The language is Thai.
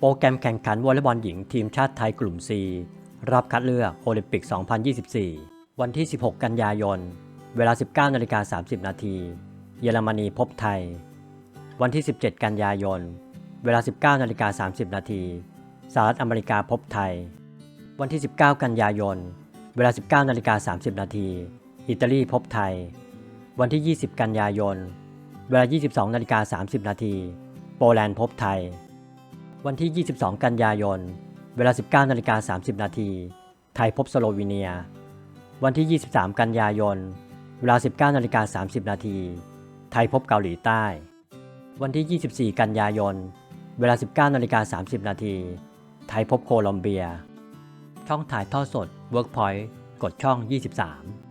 โปรแกรมแข่งขันวอลเลย์บอลหญิงทีมชาติไทยกลุ่ม C รับคัดเลือกโอลิมปิก 2024 วันที่ 16 กันยายน เวลา 19นาฬิกา30 นาที เยอรมนีพบไทย วันที่ 17 กันยายน เวลา 19นาฬิกา30 นาที สหรัฐอเมริกาพบไทย วันที่ 19 กันยายน เวลา 19นาฬิกา30 นาที อิตาลีพบไทย วันที่ 20 กันยายน เวลา 22นาฬิกา30 นาที โปแลนด์พบไทย วันที่ 22 กันยายน เวลา 19นาฬิกา30 นาที ไทยพบสโลวีเนีย วันที่ 23 กันยายน เวลา 19นาฬิกา30 นาที ไทยพบเกาหลีใต้ วันที่ 24 กันยายน เวลา 19นาฬิกา30 นาที ไทยพบโคลอมเบีย ช่องถ่ายทอดสด Workpoint กดช่อง 23